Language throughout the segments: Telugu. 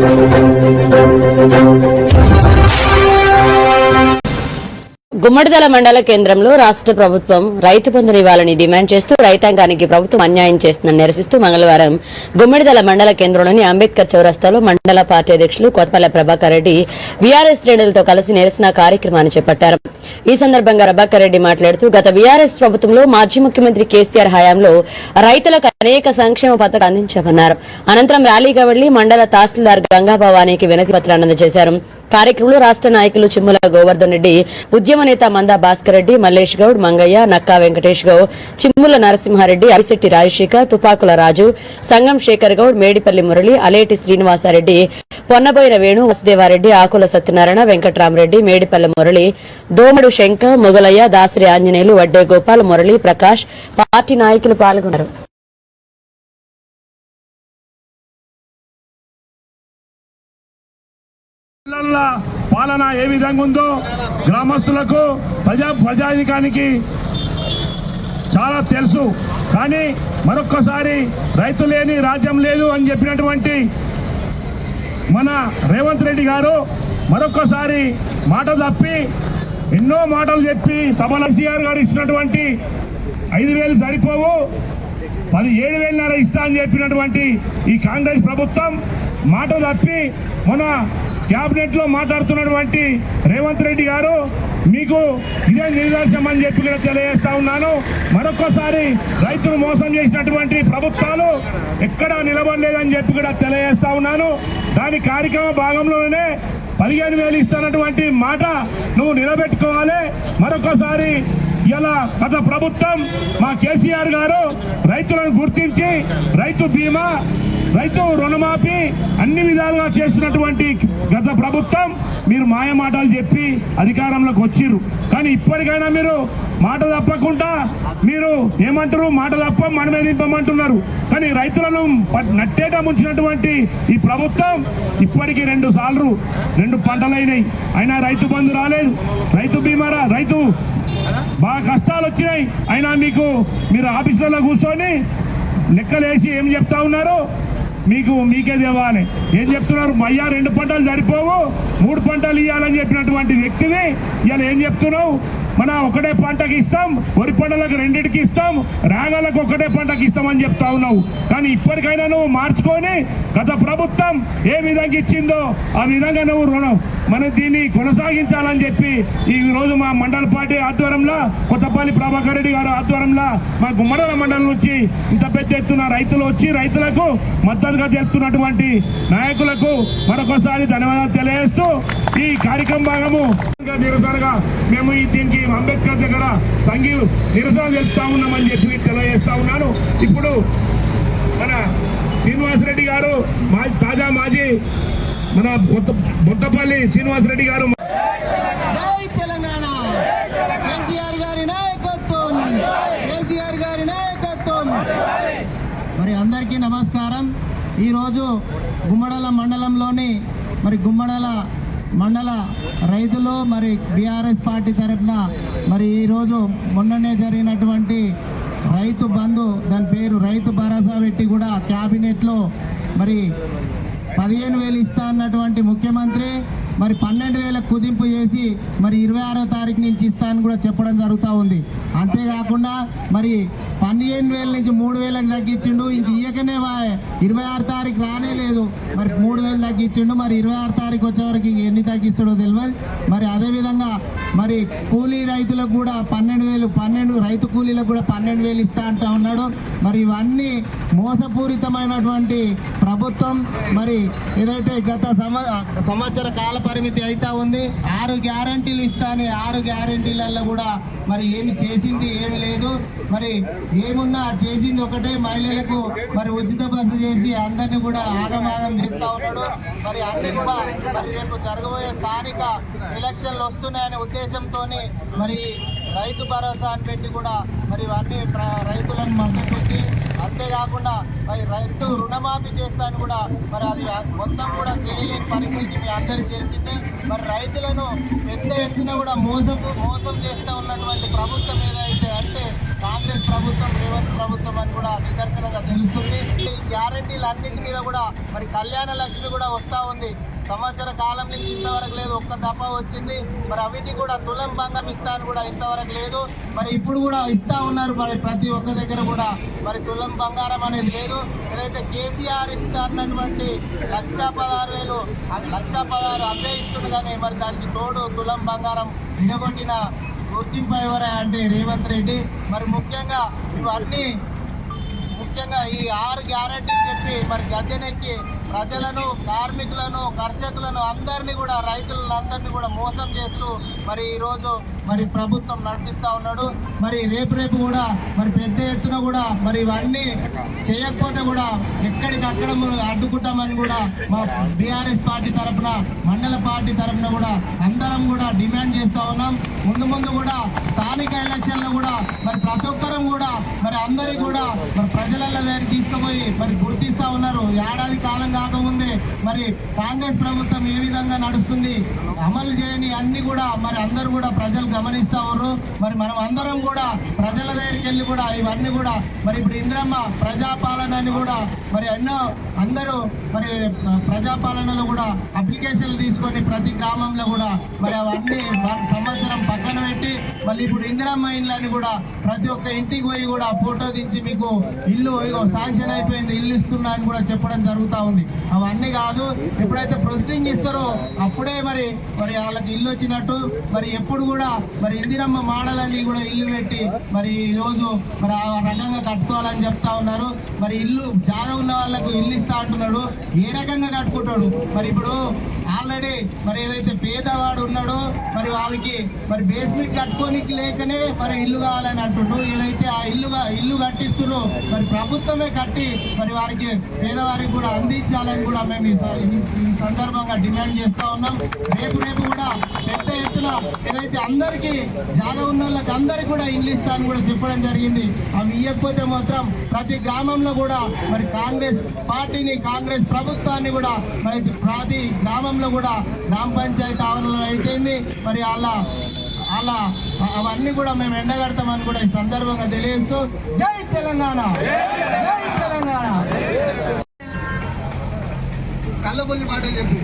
Música గుమ్మడిదల మండల కేంద్రంలో రాష్ట్ర ప్రభుత్వం రైతు బంధు ఇవ్వాలని డిమాండ్ చేస్తూ రైతాంగానికి ప్రభుత్వం అన్యాయం చేస్తుందని నిరసిస్తూ మంగళవారం గుమ్మడిదల మండల కేంద్రంలోని అంబేద్కర్ చౌరస్తాలో మండల పార్టీ అధ్యక్షులు కొత్తపల్లె ప్రభాకర్ రెడ్డి బీఆర్ఎస్ శ్రేణులతో కలిసి నిరసన కార్యక్రమాన్ని చేపట్టారు. ఈ సందర్భంగా ప్రభాకర్ రెడ్డి మాట్లాడుతూ గత బీఆర్ఎస్ ప్రభుత్వంలో మాజీ ముఖ్యమంత్రి కేసీఆర్ హయాంలో రైతులకు అనేక సంక్షేమ పథకాలు అందించామన్నారు. అనంతరం ర్యాలీగా వెళ్ళి మండల తహసీల్దార్ గంగాభవానికి వినతి పత్రాన్ని అందజేశారు. కార్యక్రమంలో రాష్ట్ర నాయకులు చిమ్ముల గోవర్ధన్ రెడ్డి ఉద్యమ నేత మందా భాస్కర్ రెడ్డి మల్లేష్ గౌడ్ మంగయ్య నక్కా వెంకటేష్ గౌడ్ చిమ్ముల నరసింహారెడ్డి అరిశెట్టి రాజశేఖర్ తుపాకుల రాజు సంగం శేఖర్ గౌడ్ మేడిపల్లి మురళి అలేటి శ్రీనివాసారెడ్డి పొన్నబోయిన వేణు వసుదేవారెడ్డి ఆకుల సత్యనారాయణ వెంకట్రామరెడ్డి మేడిపల్లి మురళి దోమడు శంకర్ మొగలయ్య దాసరి ఆంజనేయులు వడ్డే గోపాల్ మురళి ప్రకాష్ పార్టీ నాయకులు పాల్గొన్నారు. పాలన ఏ విధంగా ఉందో గ్రామస్తులకు ప్రజా ప్రజానికానికి చాలా తెలుసు. కానీ మరొక్కసారి రైతు లేని రాజ్యం లేదు అని చెప్పినటువంటి మన రేవంత్ రెడ్డి గారు మరొక్కసారి మాట తప్పి ఎన్నో మాటలు చెప్పి సభల సిఆర్ గారు ఇచ్చినటువంటి ఐదు వేలు సరిపోవు పది ఏడు వేలన్నర ఇస్తా అని చెప్పినటువంటి ఈ కాంగ్రెస్ ప్రభుత్వం మాట తప్పి మన క్యాబినెట్లో మాట్లాడుతున్నటువంటి రేవంత్ రెడ్డి గారు మీకు ఇదే నిర్దేశం అని చెప్పి కూడా తెలియజేస్తా ఉన్నాను. మరొకసారి రైతులు మోసం చేసినటువంటి ప్రభుత్వాలు ఎక్కడా నిలబడలేదని చెప్పి కూడా తెలియజేస్తా ఉన్నాను. దాని కార్యక్రమ భాగంలోనే పదిహేను వేలు ఇస్తున్నటువంటి మాట నువ్వు నిలబెట్టుకోవాలి. మరొకసారి ఇలా గత ప్రభుత్వం మా కేసీఆర్ గారు రైతులను గుర్తించి రైతు బీమా రైతు రుణమాఫీ అన్ని విధాలుగా చేస్తున్నటువంటి గత ప్రభుత్వం మీరు మాయ మాటలు చెప్పి అధికారంలోకి వచ్చిర్రు. కానీ ఇప్పటికైనా మీరు మాట తప్పకుండా మీరు ఏమంటారు మాట తప్ప మనమే దింపమంటున్నారు కానీ రైతులను నట్టేట ముంచినటువంటి ఈ ప్రభుత్వం ఇప్పటికీ రెండు సార్లు రెండు పంటలైనాయి అయినా రైతు బంధు రాలేదు. రైతు బీమారా రైతు బాగా కష్టాలు వచ్చినాయి. అయినా మీకు మీరు ఆఫీసులలో కూర్చొని లెక్కలేసి ఏం చెప్తా ఉన్నారు మీకు మీకే తేవాలి ఏం చెప్తున్నారు? అయ్యా రెండు పంటలు సరిపోవు మూడు పంటలు ఇవ్వాలని చెప్పినటువంటి వ్యక్తిని ఇవాళ ఏం చెప్తున్నావు? మన ఒకటే పంటకి ఇస్తాం వరి పంటలకు రెండింటికి ఇస్తాం రాగాలకు ఒకటే పంటకి ఇస్తామని చెప్తా ఉన్నావు. కానీ ఇప్పటికైనా నువ్వు మార్చుకొని గత ప్రభుత్వం ఏ విధంగా ఇచ్చిందో ఆ విధంగా నువ్వు రుణం. మన దీన్ని కొనసాగించాలని చెప్పి ఈ రోజు మా మండల పార్టీ ఆధ్వర్యంలో కొత్తపల్లి ప్రభాకర్ రెడ్డి గారు ఆధ్వర్యంలో మా గుమ్మడల మండలం నుంచి ఇంత పెద్ద ఎత్తున రైతులు వచ్చి రైతులకు మద్దతు మద్దతుగా తెలుపుతున్నటువంటి నాయకులకు మరొకసారి ధన్యవాదాలు తెలియజేస్తూ ఈ కార్యక్రమ భాగము నిరసనగా మేము దీనికి అంబేద్కర్ దగ్గర సంఘీ నిరసన తెలుపుతా ఉన్నామని చెప్పి తెలియజేస్తా ఉన్నాను. ఇప్పుడు మన శ్రీనివాసరెడ్డి గారు మా తాజా మాజీ మన బొత్త బొత్తపల్లి శ్రీనివాసరెడ్డి గారు జై తెలంగాణ కేసీఆర్ గారి నాయకత్వం కేసీఆర్ గారి నాయకత్వం మరి అందరికీ నమస్కారం ఈరోజు గుమ్మడల మండలంలోని మరి గుమ్మడల మండల రైతులు మరి బీఆర్ఎస్ పార్టీ తరఫున మరి ఈరోజు మొన్ననే జరిగినటువంటి రైతు బంధు దాని పేరు రైతు భరోసా పెట్టి కూడా క్యాబినెట్లో మరి పదిహేను వేలు ఇస్తా అన్నటువంటి ముఖ్యమంత్రి మరి పన్నెండు వేల కుదింపు చేసి మరి ఇరవై ఆరో తారీఖు నుంచి ఇస్తా అని కూడా చెప్పడం జరుగుతూ ఉంది. అంతేకాకుండా మరి పన్నెండు వేల నుంచి మూడు వేలకు తగ్గించిండు. ఇంక ఇయ్యకనే వా- ఇరవై ఆరు తారీఖు రానే లేదు. మరి మూడు వేలు తగ్గించిండు. మరి ఇరవై ఆరు తారీఖు వచ్చేవరకు ఎన్ని తగ్గిస్తాడో తెలియదు మరి అదేవిధంగా మరి కూలీ రైతులకు కూడా పన్నెండు వేలు పన్నెండు రైతు కూలీలకు కూడా పన్నెండు వేలు ఇస్తా అంటా ఉన్నాడు. మరి ఇవన్నీ మోసపూరితమైనటువంటి ప్రభుత్వం మరి ఏదైతే గత సంవత్సర కాల పరిమితి అయితే ఉంది. ఆరు గ్యారంటీలు ఇస్తాను. ఆరు గ్యారంటీలలో కూడా మరి ఏమి చేసింది ఏమి లేదు. మరి ఏమున్నా చేసింది ఒకటే మహిళలకు మరి ఉచిత బస్సు చేసి అందరినీ కూడా ఆగమాగం చేస్తూ ఉన్నాడు. మరి అన్ని కూడా మరి రేపు జరగబోయే స్థానిక ఎలక్షన్లు వస్తున్నాయనే ఉద్దేశంతో మరి రైతు భరోసా అని పెట్టి కూడా మరి ఇవన్నీ రైతులను మభ్యపెట్టి అంతేకాకుండా మరి రైతు రుణమాఫీ చేస్తాను కూడా మరి అది మొత్తం కూడా చేయలేని పరిస్థితి మీ అందరికీ తెలిసిందే మరి రైతులను పెద్ద ఎత్తున కూడా మోసం మోసం చేస్తూ ఉన్నటువంటి ప్రభుత్వం ఏదైతే అంటే కాంగ్రెస్ ప్రభుత్వం రేవంత్ ప్రభుత్వం అని కూడా నిదర్శనంగా తెలుస్తుంది. ఈ గ్యారంటీలు అన్నింటి మీద కూడా మరి కళ్యాణ లక్ష్మి కూడా వస్తూ ఉంది. సంవత్సర కాలం నుంచి ఇంతవరకు లేదు. ఒక్క దఫా వచ్చింది. మరి అవిటి కూడా తులం బంధం ఇస్తాను కూడా ఇంతవరకు లేదు. మరి ఇప్పుడు కూడా ఇస్తా ఉన్నారు. మరి ప్రతి ఒక్క దగ్గర కూడా మరి తులం బంగారం అనేది లేదు. ఏదైతే కేసీఆర్ ఇస్తా అన్నటువంటి లక్ష పదహారు వేలు లక్ష పదహారు అబ్బే ఇస్తుంది కానీ మరి దానికి తోడు తులం బంగారం దిగబట్టిన గుర్తింపు ఎవరే అంటే రేవంత్ రెడ్డి. మరి ముఖ్యంగా ఇవన్నీ ముఖ్యంగా ఈ ఆరు గ్యారంటీ చెప్పి మరి గద్దెనెక్కి ప్రజలను కార్మికులను కర్షకులను అందరినీ కూడా రైతులను అందరినీ కూడా మోసం చేస్తూ మరి ఈరోజు మరి ప్రభుత్వం నడిపిస్తూ ఉన్నాడు. మరి రేపు రేపు కూడా మరి పెద్ద ఎత్తున కూడా మరి ఇవన్నీ చేయకపోతే కూడా ఎక్కడికక్కడ మనం అడ్డుకుంటామని కూడా మా బీఆర్ఎస్ పార్టీ తరఫున మండల పార్టీ తరఫున కూడా అందరం కూడా డిమాండ్ చేస్తూ ఉన్నాం. ముందు ముందు కూడా స్థానిక ఎలక్షన్లో కూడా మరి ప్రతి ఒక్కరం కూడా మరి అందరి కూడా మరి ప్రజల దగ్గర తీసుకుపోయి మరి గుర్తిస్తా ఉన్నారు. ఏడాది కాలం కాకముందే మరి కాంగ్రెస్ ప్రభుత్వం ఏ విధంగా నడుస్తుంది అమలు చేయని అన్ని కూడా మరి అందరూ కూడా ప్రజలు గమనిస్తా ఉన్నారు మరి మనం అందరం కూడా ప్రజల దగ్గరికి వెళ్ళి కూడా ఇవన్నీ కూడా మరి ఇప్పుడు ఇంద్రమ్మ ప్రజాపాలన అని కూడా మరి ఎన్నో అందరూ మరి ప్రజాపాలనలో కూడా అప్లికేషన్లు తీసుకొని ప్రతి గ్రామంలో కూడా మరి అవన్నీ సంవత్సరం పక్కన పెట్టి మళ్ళీ ఇప్పుడు ఇందిరమ్మ ఇండ్లు అని కూడా ప్రతి ఒక్క ఇంటికి పోయి కూడా ఫోటో దించి మీకు ఇల్లు ఇగో శాంక్షన్ అయిపోయింది ఇల్లు ఇస్తున్నా అని కూడా చెప్పడం జరుగుతూ ఉంది. అవన్నీ కాదు ఎప్పుడైతే ప్రొసీడింగ్ ఇస్తారో అప్పుడే మరి మరి వాళ్ళకి ఇల్లు వచ్చినట్టు మరి ఎప్పుడు కూడా మరి ఇందిరమ్మ మాడలన్నీ కూడా ఇల్లు పెట్టి మరి ఈ రోజు మరి ఆ రకంగా కట్టుకోవాలని చెప్తా ఉన్నారు. మరి ఇల్లు జాగా ఉన్న వాళ్ళకు ఇల్లు ఇస్తా అంటున్నాడు. ఏ రకంగా కట్టుకుంటాడు? మరి ఇప్పుడు ఆల్రెడీ మరి ఏదైతే పేదవాడు ఉన్నాడో మరి వాళ్ళకి మరి బేస్మెంట్ కట్టుకోనికి లేకనే మరి ఇల్లు కావాలని అంటుండ్రు. ఏదైతే ఆ ఇల్లుగా ఇల్లు కట్టిస్తున్నారు మరి ప్రభుత్వమే కట్టి మరి వారికి పేదవారికి కూడా అందించాలని కూడా మేము ఈ సందర్భంగా డిమాండ్ చేస్తా ఉన్నాం. రేపు రేపు కూడా పెద్ద ఎత్తున ఏదైతే అందరికీ జాగ ఉన్న వాళ్ళకి అందరికీ కూడా ఇల్లు ఇస్తా అని కూడా చెప్పడం జరిగింది. అవి ఇవ్వకపోతే మాత్రం ప్రతి గ్రామంలో కూడా మరి కాంగ్రెస్ పార్టీని కాంగ్రెస్ ప్రభుత్వాన్ని కూడా మరి ప్రతి గ్రామంలో కూడా గ్రామ పంచాయతీ ఆవరణలో అయిపోయింది. మరి అలా అలా అవన్నీ కూడా మేము ఎండగడతామని కూడా ఈ సందర్భంగా తెలియజేస్తూ జై తెలంగాణ! జై తెలంగాణ! కళ్ళబొల్లి మాటలు చెప్పి.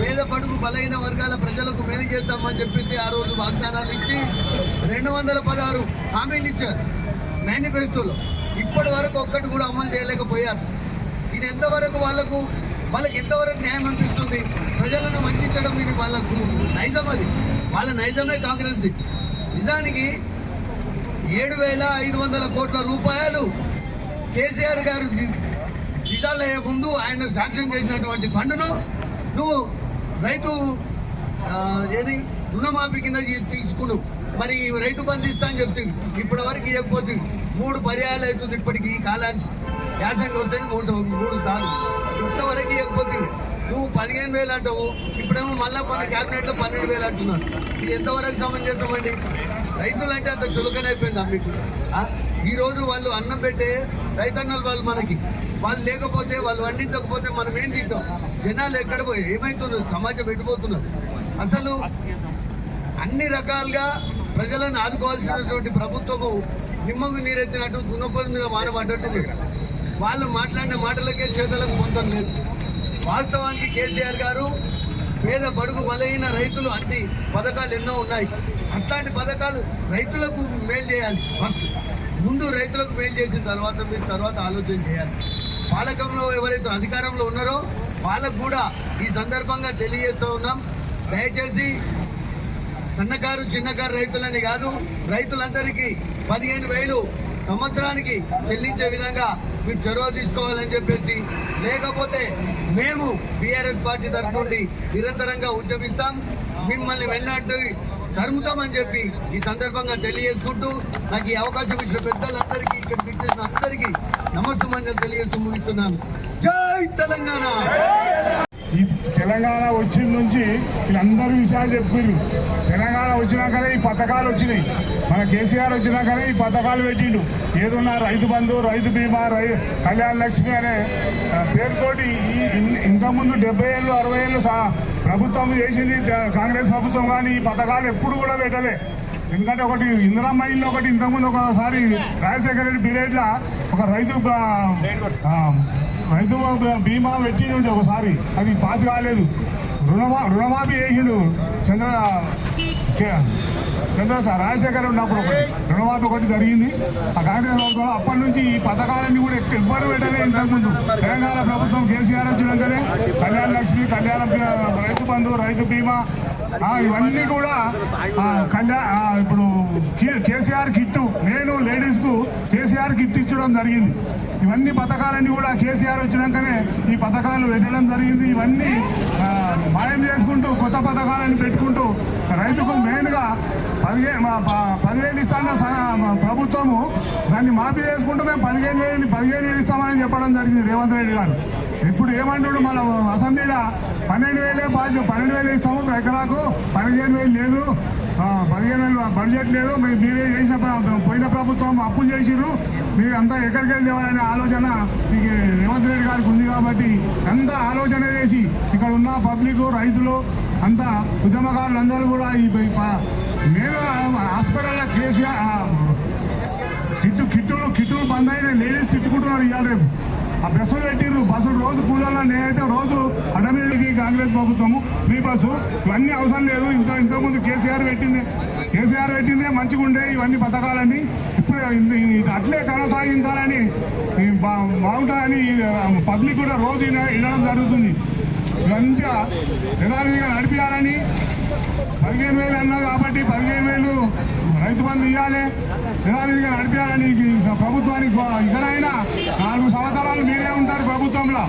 పేద పడుగు బలహీన వర్గాల ప్రజలకు మేలు చేస్తామని చెప్పేసి ఆ రోజు వాగ్దానాలు ఇచ్చి రెండు వందల పదహారు హామీలు ఇచ్చారు మేనిఫెస్టోలో. ఇప్పటి వరకు ఒక్కటి కూడా అమలు చేయలేకపోయారు. ఇది ఎంతవరకు వాళ్ళకు వాళ్ళకి ఎంతవరకు న్యాయం అనిపిస్తుంది? ప్రజలను వంచడం ఇది వాళ్ళకు నైజం అది. వాళ్ళ నైజమే కాంగ్రెస్ది నిజానికి ఏడు వేల ఐదు వందల కోట్ల రూపాయలు కేసీఆర్ గారు రిజాల్వ్ అయ్యే ముందు ఆయన శాంక్షన్ చేసినటువంటి ఫండ్ను నువ్వు రైతు ఏది రుణమాఫీ కింద తీసుకున్నావు మరి రైతు బంధిస్తా అని చెప్తుంది ఇప్పటి వరకు ఇవ్వకపోతే మూడు పర్యాయాలు అవుతుంది ఇప్పటికి ఈ కాలానికి. యాసంగి వస్తే మూడు మూడు సార్లు. ఇంతవరకు ఇవ్వకపోతే నువ్వు పదిహేను వేలు అంటావు. ఇప్పుడేమో మళ్ళీ మన క్యాబినెట్లో పన్నెండు వేలు అంటున్నాను ఇది ఎంతవరకు సమంజసమండి చేస్తామండి? రైతులంటే అంత చులకనైపోయిందా మీకు? ఈరోజు వాళ్ళు అన్నం పెట్టే రైతన్నలు వాళ్ళు మనకి. వాళ్ళు లేకపోతే వాళ్ళు వండించకపోతే మనం ఏం తింటాం? జనాలు ఎక్కడ పోయి ఏమవుతున్నారు సమాజం పెట్టిపోతున్నారు అసలు అన్ని రకాలుగా ప్రజలను ఆదుకోవాల్సినటువంటి ప్రభుత్వము నిమ్మకు నీరెత్తినట్టు దున్నపోల మీద మానబడ్డట్టు వాళ్ళు మాట్లాడిన మాటలకే చేతలకు పొందడం లేదు. వాస్తవానికి కేసీఆర్ గారు పేద బడుగు బలహీన రైతులు అన్ని పథకాలు ఎన్నో ఉన్నాయి. అట్లాంటి పథకాలు రైతులకు మేలు చేయాలి ఫస్ట్. ముందు రైతులకు మేలు చేసిన తర్వాత మీరు తర్వాత ఆలోచన చేయాలి. పాలకంలో ఎవరైతే అధికారంలో ఉన్నారో వాళ్ళకు కూడా ఈ సందర్భంగా తెలియజేస్తూ ఉన్నాం. దయచేసి సన్నకారు చిన్నకారు రైతులని కాదు రైతులందరికీ పదిహేను వేలు సంవత్సరానికి చెల్లించే విధంగా మీరు చొరవ తీసుకోవాలని చెప్పేసి లేకపోతే మేము బీఆర్ఎస్ పార్టీ తరఫు నుండి నిరంతరంగా ఉద్యమిస్తాం. మిమ్మల్ని వెన్నాటి తరుముతామని చెప్పి ఈ సందర్భంగా తెలియజేసుకుంటూ నాకు ఈ అవకాశం ఇచ్చిన పెద్దలందరికీ ఇక్కడ ఇచ్చిన అందరికీ నమస్తే తెలియజేస్తూ ముగిస్తున్నాను. జై తెలంగాణ! ఈ తెలంగాణ వచ్చిన నుంచి వీళ్ళందరూ విషయాలు చెప్పారు తెలంగాణ వచ్చినాకనే ఈ పథకాలు వచ్చినాయి. మన కేసీఆర్ వచ్చినాకనే ఈ పథకాలు పెట్టిండు. ఏదన్నా రైతు బంధు రైతు బీమా రై కళ్యాణ లక్ష్మి అనే పేరుతోటి ఈ ఇంతకుముందు డెబ్బై ఏళ్ళు అరవై ఏళ్ళు ప్రభుత్వం చేసింది కాంగ్రెస్ ప్రభుత్వం కానీ ఈ పథకాలు ఎప్పుడు కూడా పెట్టలే. ఎందుకంటే ఒకటి ఇందిరమ్మ ఇల్లు ఒకటి ఇంతకుముందు ఒకసారి రాజశేఖర రెడ్డి పీరియడ్లో ఒక రైతు రైతు బీమా బీమా పెట్టిండు ఒకసారి. అది పాస్ కాలేదు. రుణమా రుణమాఫీ చేసిండు చంద్ర కే- చంద్ర రాజశేఖర్ ఉన్నప్పుడు ఒకటి. రుణమాఫీ ఒకటి జరిగింది. ఆ కాంగ్రెస్ ప్రభుత్వం అప్పటి నుంచి ఈ పథకాలన్నీ కూడా ఎక్కువ ఎవ్వరు పెట్టలే ఇంతకుముందు. తెలంగాణ ప్రభుత్వం కేసీఆర్ వచ్చినాకనే కళ్యాణ లక్ష్మి కళ్యాణ రైతు బంధు రైతు బీమా ఇవన్నీ కూడా కండ ఇప్పుడు కే- కేసీఆర్ కిట్టు నేను లేడీస్కు కేసీఆర్ కిట్ ఇచ్చడం జరిగింది. ఇవన్నీ పథకాలన్నీ కూడా కేసీఆర్ వచ్చినాకనే ఈ పథకాలు పెట్టడం జరిగింది. ఇవన్నీ మాయం చేసుకుంటూ కొత్త పథకాలను పెట్టుకుంటూ రైతుకు మెయిన్గా పదిహేను మా- ప- పదివేలు ఇస్తాన్న స- మా ప్రభుత్వము దాన్ని మాఫీ చేసుకుంటూ మేము పదిహేను వేలు పదిహేను వేలు ఇస్తామని చెప్పడం జరిగింది రేవంత్ రెడ్డి గారు. ఇప్పుడు ఏమంటాడు మన అసెంబ్లీలో? పన్నెండు వేలే బాధ్యత పన్నెండు వేలు ఇస్తాము ఎకరాకు. పదిహేను వేలు లేదు. పదిహేను వేలు బడ్జెట్ లేదు. మీరు మీరే చేసిన పోయిన ప్రభుత్వం అప్పు చేసిర్రు. మీరు అంతా ఎక్కడికి వెళ్ళేవారనే ఆలోచన మీకు రేవంత్ రెడ్డి గారికి ఉంది కాబట్టి అంత ఆలోచన చేసి ఇక్కడ ఉన్న పబ్లిక్ రైతులు అంతా ఉద్యమకారులు అందరూ కూడా ఈ నేను హాస్పిటల్లో కేసీఆర్ కిట్టు కిట్టు కిట్లు బంద్ అయిన లేడీస్ తిట్టుకుంటున్నారు ఇవాళ రేపు. ఆ బస్సులు పెట్టిర్రు. బస్సులు రోజు కూలలో నేనైతే రోజు అడమిడికి కాంగ్రెస్ ప్రభుత్వము. మీ బస్సు ఇవన్నీ అవసరం లేదు. ఇంత ఇంతకుముందు కేసీఆర్ పెట్టింది. కేసీఆర్ పెట్టిందే మంచిగా ఉండే ఇవన్నీ పథకాలని ఇప్పుడు అట్లే కొనసాగించాలని ఈ బాగుంటుందని పబ్లిక్ కూడా రోజు వినడం జరుగుతుంది. ఇదంతా యథావిధిగా నడిపించాలని పదిహేను వేలు అన్నా కాబట్టి పదిహేను వేలు రైతు బంధు ఇవ్వాలి యథావిధిగా నడిపించాలని ప్రభుత్వానికి ఇకనైనా నాలుగు సంవత్సరాలు మీరే ఉంటారు ప్రభుత్వంలో.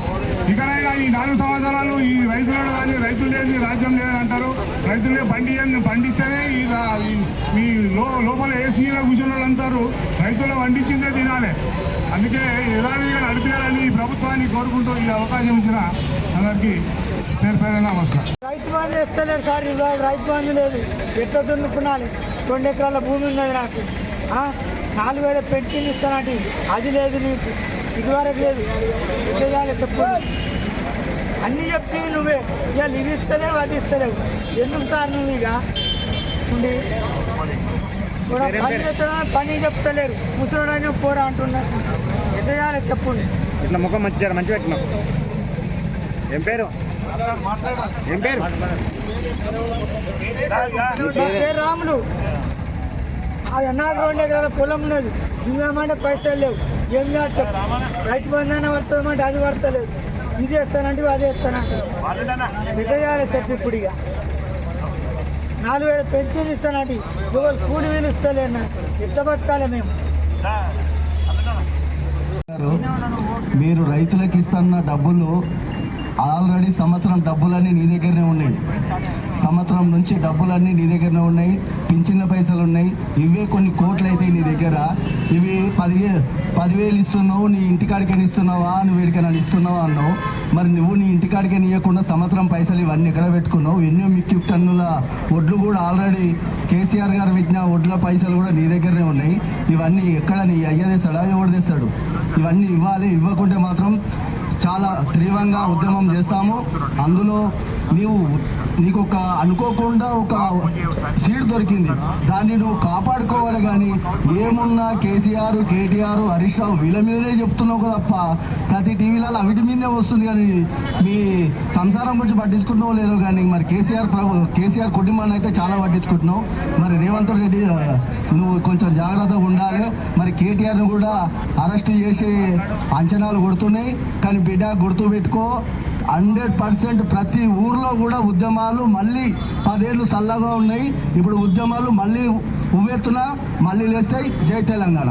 ఇకనైనా ఈ నాలుగు సంవత్సరాలు ఈ రైతులను కానీ రైతులు లేదు రాజ్యం లేదని అంటారు రైతులే పండి పండిస్తేనే ఈ- మీ లో లోపల ఏసీలో కూర్చున్న వాళ్ళు అంటారు రైతులు పండించిందే తినాలి. అందుకే యథావిధిగా నడిపించాలని ఈ ప్రభుత్వాన్ని కోరుకుంటూ ఈ అవకాశం ఇచ్చిన అందరికీ పేరు పేరు నమస్కారం. రైతు బంధు ఇస్తలేడు సార్ ఇవాళ రైతు బంధు లేదు. ఎట్లా దున్నుకున్నాలి? రెండు ఎకరాల భూమి ఉన్నది నాకు. నాలుగు వేల పెన్షన్ ఇస్తానంటే అది లేదు నీకు. ఇదివరకు లేదు. ఎట్లా చేయాలి చెప్పు. అన్నీ చెప్తే నువ్వే. ఇవాళ ఇది ఇస్తలేవు అది ఇస్తలేవు. ఎందుకు సార్ నువ్వు ఇక? ఉండి కూడా పని చేస్తున్నా పని చెప్తలేరు. ముసలి పోరా అంటున్నారు ఎట్లా చేయాలి చెప్పండి ఇట్లా ముఖం మంచి జర మంచి పెట్టినావు ఏం పేరు? ఏం పేరు? రాములు. అది నాకు రెండు ఎకరాల పొలం ఉన్నది. నువ్వేమంటే పైసలు లేవు. ఏం చెప్పు. రైతు బంధన పడుతుందంటే అది పడతలేదు. ఇది వేస్తానంటే అది వేస్తానంట ఎట్లా చేయాలి చెప్పు ఇప్పుడు ఇక. నాలుగు వేల పెన్షన్ ఇస్తానండి ఎవరు కూలి వీలు ఇస్తలేనా ఎట్లా బతకాలే మేము? మీరు రైతులకు ఇస్తున్న డబ్బులు ఆల్రెడీ సంవత్సరం డబ్బులన్నీ నీ దగ్గరనే ఉన్నాయి. సంవత్సరం నుంచి డబ్బులన్నీ నీ దగ్గరనే ఉన్నాయి. పింఛన్ల పైసలు ఉన్నాయి. ఇవే కొన్ని కోట్లు అయితే నీ దగ్గర. ఇవి పదివే పదివేలు ఇస్తున్నావు నీ ఇంటికాడికని ఇస్తున్నావా నువ్వు వీడికైనా ఇస్తున్నావా అన్నావు. మరి నువ్వు నీ ఇంటికాడికని ఇవ్వకుండా సంవత్సరం పైసలు ఇవన్నీ ఎక్కడ పెట్టుకున్నావు? ఎన్నో మిక్కి టన్నుల వడ్లు కూడా ఆల్రెడీ కేసీఆర్ గారు పెట్టిన వడ్ల పైసలు కూడా నీ దగ్గరనే ఉన్నాయి. ఇవన్నీ ఎక్కడ నీ అయ్య తెస్తాడా ఎవడు తెస్తాడు? ఇవన్నీ ఇవ్వాలి ఇవ్వకుంటే మాత్రం చాలా తీవ్రంగా ఉద్యమం చేస్తాము. అందులో నీవు నీకు ఒక అనుకోకుండా ఒక సీట్ దొరికింది. దాన్ని నువ్వు కాపాడుకోవాలి కానీ ఏమున్నా కేసీఆర్ కేటీఆర్ హరీష్ రావు వీళ్ళ మీదనే చెప్తున్నావు తప్ప ప్రతి టీవీలలో అవిటి మీదే వస్తుంది కానీ మీ సంసారం గురించి పట్టించుకుంటున్నావు లేదో కానీ మరి కేసీఆర్ ప్రభు కేసీఆర్ కుటుంబాన్ని అయితే చాలా పట్టించుకుంటున్నావు. మరి రేవంత్ రెడ్డి నువ్వు కొంచెం జాగ్రత్తగా ఉండాలి. మరి కేటీఆర్ని కూడా అరెస్ట్ చేసే అంచనాలు కొడుతున్నాయి. కానీ బిడ్డ గుర్తు పెట్టుకో హండ్రెడ్ పర్సెంట్ ప్రతి ఊర్లో కూడా ఉద్యమాలు మళ్ళీ పదేళ్ళు చల్లగా ఉన్నాయి. ఇప్పుడు ఉద్యమాలు మళ్ళీ ఉవ్వెత్తున మళ్ళీ లేస్తాయి. జై తెలంగాణ.